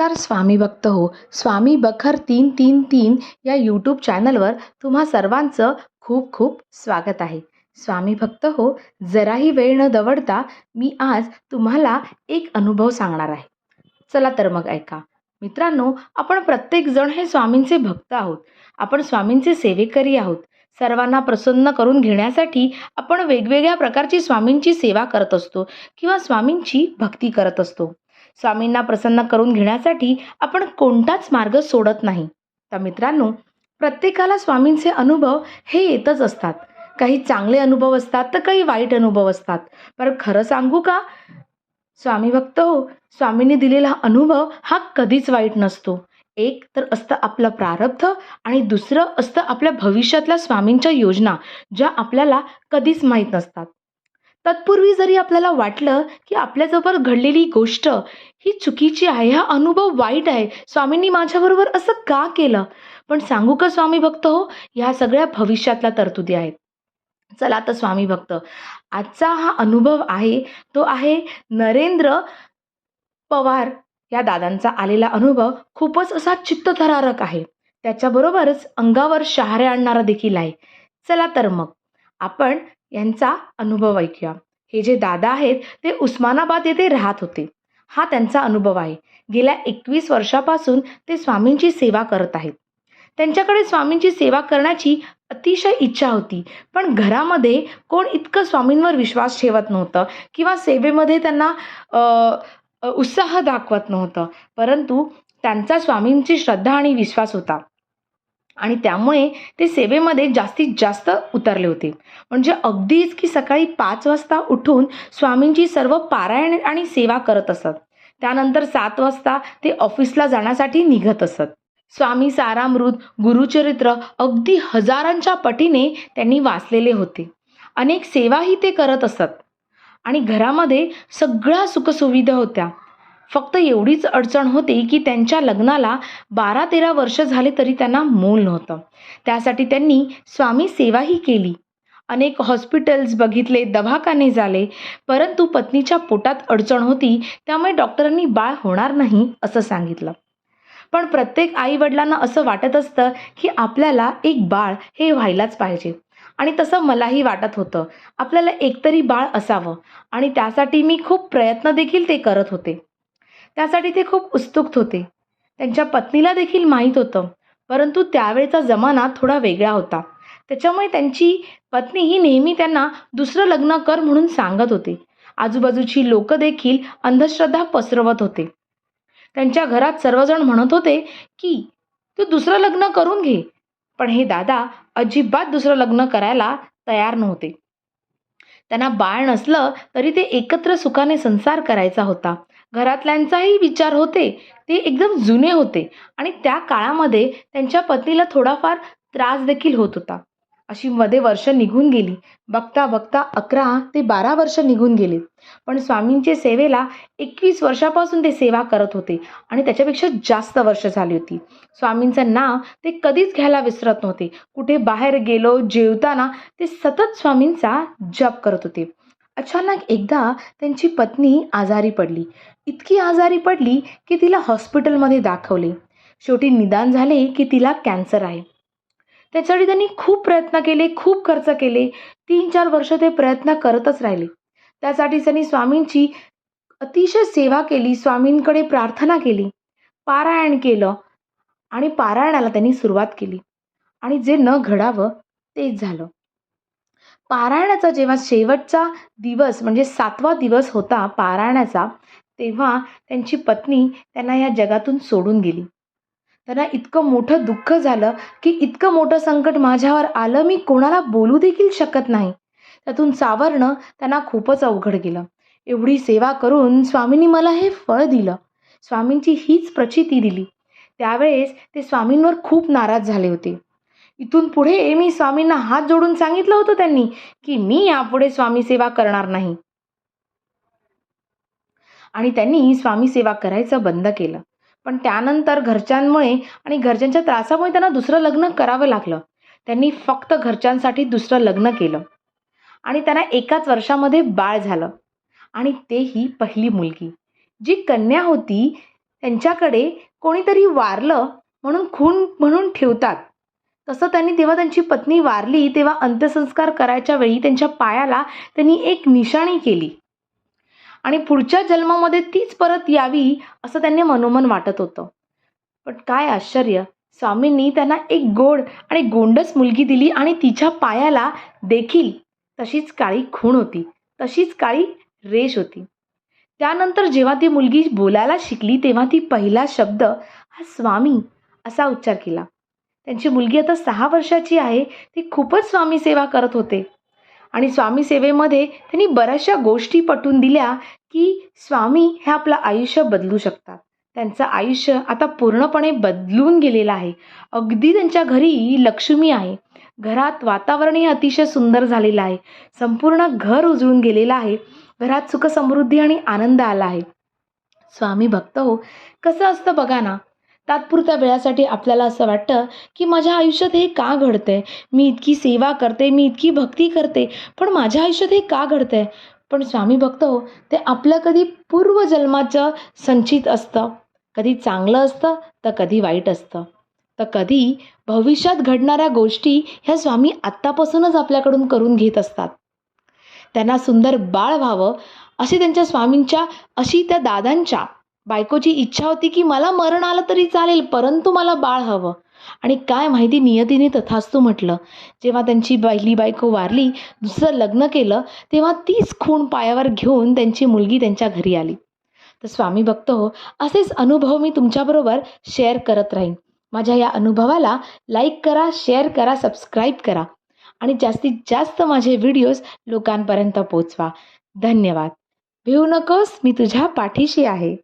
नमस्कार स्वामी भक्त हो. स्वामी बखर तीन तीन तीन या यूट्यूब चॅनलवर तुम्हा सर्वांचं खूप खूप स्वागत आहे. स्वामी भक्त हो जराही वेळ न दवडता मी आज तुम्हाला एक अनुभव सांगणार आहे. चला तर मग ऐका. मित्रांनो आपण प्रत्येकजण हे स्वामींचे भक्त आहोत. आपण स्वामींचे सेवेकरी आहोत. सर्वांना प्रसन्न करून घेण्यासाठी आपण वेगवेगळ्या प्रकारची स्वामींची सेवा करत असतो किंवा स्वामींची भक्ती करत असतो. स्वामींना प्रसन्न करून घेण्यासाठी आपण कोणताच मार्ग सोडत नाही. तर मित्रांनो प्रत्येकाला स्वामींचे अनुभव हे येतच असतात. काही चांगले अनुभव असतात तर काही वाईट अनुभव असतात. पण खरं सांगू का? स्वामी भक्त हो स्वामींनी दिलेला अनुभव हा कधीच वाईट नसतो. एक तर असतं आपलं प्रारब्ध आणि दुसरं असतं आपल्या भविष्यातल्या स्वामींच्या योजना ज्या आपल्याला कधीच माहीत नसतात. तत्पूर्वी जरी आपल्याला वाटलं की आपल्याजवळ घडलेली गोष्ट ही चुकीची आहे हा अनुभव वाईट आहे स्वामींनी माझ्याबरोबर असं का केलं? पण सांगू का स्वामी भक्त हो? ह्या सगळ्या भविष्यातल्या तरतुदी आहेत. चला तर स्वामी भक्त आजचा हा अनुभव आहे तो आहे नरेंद्र पवार या दादांचा आलेला अनुभव खूपच असा चित्तथरारक आहे. त्याच्याबरोबरच अंगावर शहारे आणणारा देखील आहे. चला तर मग आपण यांचा अनुभव ऐकूया. हे जे दादा आहेत ते उस्मानाबाद येथे राहत होते. हा त्यांचा अनुभव आहे. गेल्या एकवीस वर्षापासून ते स्वामींची सेवा करत आहेत. त्यांच्याकडे स्वामींची सेवा करण्याची अतिशय इच्छा होती पण घरामध्ये कोण इतकं स्वामींवर विश्वास ठेवत नव्हतं किंवा सेवेमध्ये त्यांना उत्साह दाखवत नव्हतं. परंतु त्यांचा स्वामींची श्रद्धा आणि विश्वास होता. आणि त्यामुळे ते सेवेमध्ये जास्तीत जास्त उतरले होते. म्हणजे अगदीच की सकाळी पाच वाजता उठून स्वामींची सर्व पारायण आणि सेवा करत असत. त्यानंतर सात वाजता ते ऑफिसला जाण्यासाठी निघत असत. स्वामी सारामृत गुरुचरित्र अगदी हजारांच्या पटीने त्यांनी वाचलेले होते. अनेक सेवाही ते करत असत. आणि घरामध्ये सगळ्या सुखसुविधा होत्या. फक्त एवढीच अडचण होती की त्यांच्या लग्नाला बारा तेरा वर्ष झाले तरी त्यांना मूल नव्हतं. त्यासाठी त्यांनी स्वामी सेवाही केली. अनेक हॉस्पिटल्स बघितले दवाखाने झाले परंतु पत्नीच्या पोटात अडचण होती त्यामुळे डॉक्टरांनी बाळ होणार नाही असं सांगितलं. पण प्रत्येक आई वडिलांना असं वाटत असतं की आपल्याला एक बाळ हे व्हायलाच पाहिजे. आणि तसं मलाही वाटत होतं. आपल्याला एकतरी बाळ असावं. आणि त्यासाठी मी खूप प्रयत्न देखील ते करत होते. त्यासाठी ते खूप उत्सुक होते. त्यांच्या पत्नीला देखील माहीत होतं परंतु त्यावेळचा जमाना थोडा वेगळा होता. त्याच्यामुळे त्यांची पत्नी ही नेहमी त्यांना दुसरं लग्न कर म्हणून सांगत होते. आजूबाजूची लोक देखील अंधश्रद्धा पसरवत होते. त्यांच्या घरात सर्वजण म्हणत होते की तू दुसरं लग्न करून घे. पण हे दादा अजिबात दुसरं लग्न करायला तयार नव्हते. त्यांना बाळ नसलं तरी ते एकत्र सुखाने संसार करायचा होता. घरातल्यांचाही विचार होते. ते एकदम जुने होते आणि त्या काळामध्ये त्यांच्या पत्नीला थोडाफार त्रास देखील होत होता. अशी मध्ये वर्ष निघून गेली. बघता बघता अकरा ते बारा वर्ष निघून गेले. पण स्वामींच्या सेवेला एकवीस वर्षापासून ते सेवा करत होते आणि त्याच्यापेक्षा जास्त वर्ष झाली होती. स्वामींचं नाव ते कधीच घ्यायला विसरत नव्हते. कुठे बाहेर गेलो जेवताना ते सतत स्वामींचा जप करत होते. अचानक एकदा त्यांची पत्नी आजारी पडली. इतकी आजारी पडली की तिला हॉस्पिटलमध्ये दाखवले. शेवटी निदान झाले की तिला कॅन्सर आहे. त्यासाठी त्यांनी खूप प्रयत्न केले खूप खर्च केले. तीन चार वर्ष ते प्रयत्न करतच राहिले. त्यासाठी त्यांनी स्वामींची अतिशय सेवा केली स्वामींकडे प्रार्थना केली पारायण केलं आणि पारायणाला त्यांनी सुरुवात केली. आणि जे न घडावं तेच झालं. पारायणाचा जेव्हा शेवटचा दिवस म्हणजे सातवा दिवस होता पारायणाचा तेव्हा त्यांची पत्नी त्यांना या जगातून सोडून गेली. त्यांना इतकं मोठं दुःख झालं की इतकं मोठं संकट माझ्यावर आलं मी कोणाला बोलू देखील शकत नाही. त्यातून सावरणं त्यांना खूपच अवघड गेलं. एवढी सेवा करून स्वामींनी मला हे फळ दिलं. स्वामींची हीच प्रचिती दिली. त्यावेळेस ते स्वामींवर खूप नाराज झाले होते. इथून पुढे मी स्वामींना हात जोडून सांगितलं होतं त्यांनी की मी यापुढे स्वामी सेवा करणार नाही. आणि त्यांनी स्वामी सेवा करायचं बंद केलं. पण त्यानंतर घरच्यांमुळे आणि घरच्यांच्या त्रासामुळे त्यांना दुसरं लग्न करावं लागलं. त्यांनी फक्त घरच्यांसाठी दुसरं लग्न केलं. आणि त्यांना एकाच वर्षामध्ये बाळ झालं. आणि तेही पहिली मुलगी. जी कन्या होती त्यांच्याकडे कोणीतरी वारलं म्हणून खून म्हणून ठेवतात. तसं त्यांनी तेव्हा त्यांची पत्नी वारली तेव्हा अंत्यसंस्कार करायच्या वेळी त्यांच्या पायाला त्यांनी एक निशाणी केली. आणि पुढच्या जन्मामध्ये तीच परत यावी असं त्यांनी मनोमन वाटत होतं. पण काय आश्चर्य! स्वामींनी त्यांना एक गोड आणि गोंडस मुलगी दिली आणि तिच्या पायाला देखील तशीच काळी खूण होती तशीच काळी रेष होती. त्यानंतर जेव्हा ती मुलगी बोलायला शिकली तेव्हा ती पहिला शब्द हा स्वामी असा उच्चार केला. त्यांची मुलगी आता सहा वर्षाची आहे ती खूपच स्वामी सेवा करत होते. आणि स्वामी सेवेमध्ये त्यांनी बऱ्याचशा गोष्टी पटवून दिल्या की स्वामी हे आपलं आयुष्य बदलू शकतात. त्यांचं आयुष्य आता पूर्णपणे बदलून गेलेलं आहे. अगदी त्यांच्या घरी लक्ष्मी आहे. घरात वातावरणही अतिशय सुंदर झालेलं आहे. संपूर्ण घर उजळून गेलेलं आहे. घरात सुख समृद्धी आणि आनंद आला आहे. स्वामी भक्त हो कसं असतं बघा ना तात्पुरत्या वेळासाठी आपल्याला असं वाटतं की माझ्या आयुष्यात हे का घडतंय? मी इतकी सेवा करते मी इतकी भक्ती करते पण माझ्या आयुष्यात हे का घडतंय? पण स्वामी भक्त हो ते आपलं कधी पूर्वजन्माचं संचित असतं. कधी चांगलं असतं तर कधी वाईट असतं. तर कधी भविष्यात घडणाऱ्या गोष्टी ह्या स्वामी आत्तापासूनच आपल्याकडून करून घेत असतात. त्यांना सुंदर बाळ व्हावं अशी त्यांच्या स्वामींच्या अशी त्या दादांच्या बायकोची इच्छा होती की मला मरण आलं तरी चालेल परंतु मला बाळ हवं. आणि काय माहिती नियतीने तथास्तू म्हटलं. जेव्हा त्यांची पहिली बायको वारली दुसरं लग्न केलं तेव्हा तीच खूण पायावर घेऊन त्यांची मुलगी त्यांच्या घरी आली. तर स्वामी भक्त हो असेच अनुभव मी तुमच्याबरोबर शेअर करत राहीन. माझ्या या अनुभवाला लाईक करा शेअर करा सबस्क्राईब करा. आणि जास्तीत जास्त माझे व्हिडिओज लोकांपर्यंत पोचवा. धन्यवाद. भिवू नकोस मी तुझ्या पाठीशी आहे.